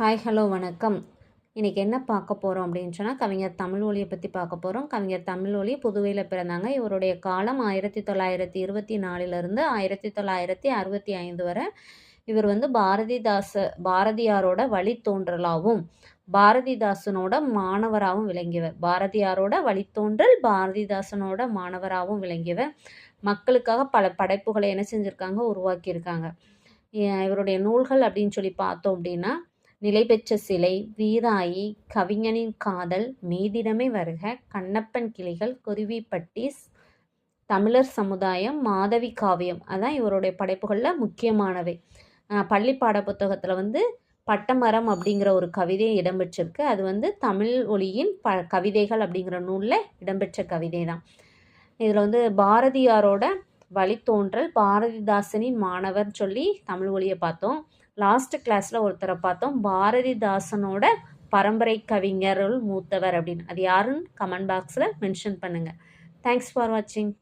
Hi hello வணக்கம். இன்றைக்கி என்ன பார்க்க போகிறோம் அப்படின்னு சொன்னால் கவிஞர் தமிழ் ஒளியை பற்றி பார்க்க போகிறோம் கவிஞர் தமிழ் ஒளி புதுவையில் பிறந்தாங்க. இவருடைய காலம் ஆயிரத்தி தொள்ளாயிரத்தி இருபத்தி நாலுலேருந்து ஆயிரத்தி தொள்ளாயிரத்தி அறுபத்தி ஐந்து வரை இவர் வந்து பாரதிதாச பாரதியாரோட வழித்தோன்றலாகவும் பாரதிதாசனோட மாணவராகவும் விளங்கியவர். பாரதியாரோட வழித்தோன்றல் பாரதிதாசனோட மாணவராகவும் விளங்கியவர். மக்களுக்காக பல படைப்புகளை என்ன செஞ்சுருக்காங்க? உருவாக்கியிருக்காங்க. இவருடைய நூல்கள் அப்படின்னு சொல்லி பார்த்தோம் அப்படின்னா நிலை பெற்ற சிலை வீராயி கவிஞனின் காதல் மீதிடமே வருக கண்ணப்பன் கிளிகள் குருவிப்பட்டி தமிழர் சமுதாயம் மாதவி காவியம். அதான் இவருடைய படைப்புகளில் முக்கியமானவை. பள்ளி பாட புத்தகத்தில் வந்து பட்டமரம் அப்படிங்கிற ஒரு கவிதை இடம்பெற்றிருக்கு. அது வந்து தமிழ் ஒளியின் ப கவிதைகள் அப்படிங்கிற நூலில் இடம்பெற்ற கவிதை தான் இதில் வந்து பாரதியாரோட வழித்தோன்றல் பாரதிதாசனின் மாணவர் சொல்லி தமிழ் ஒளியை பார்த்தோம். லாஸ்ட் கிளாஸில் ஒருத்தரை பார்த்தோம். பாரதிதாசனோட பரம்பரை கவிஞர்கள் மூத்தவர் அப்படின்னு. அது யாருன்னு கமெண்ட் பாக்ஸில் மென்ஷன் பண்ணுங்கள் தேங்க்ஸ் ஃபார் வாட்சிங்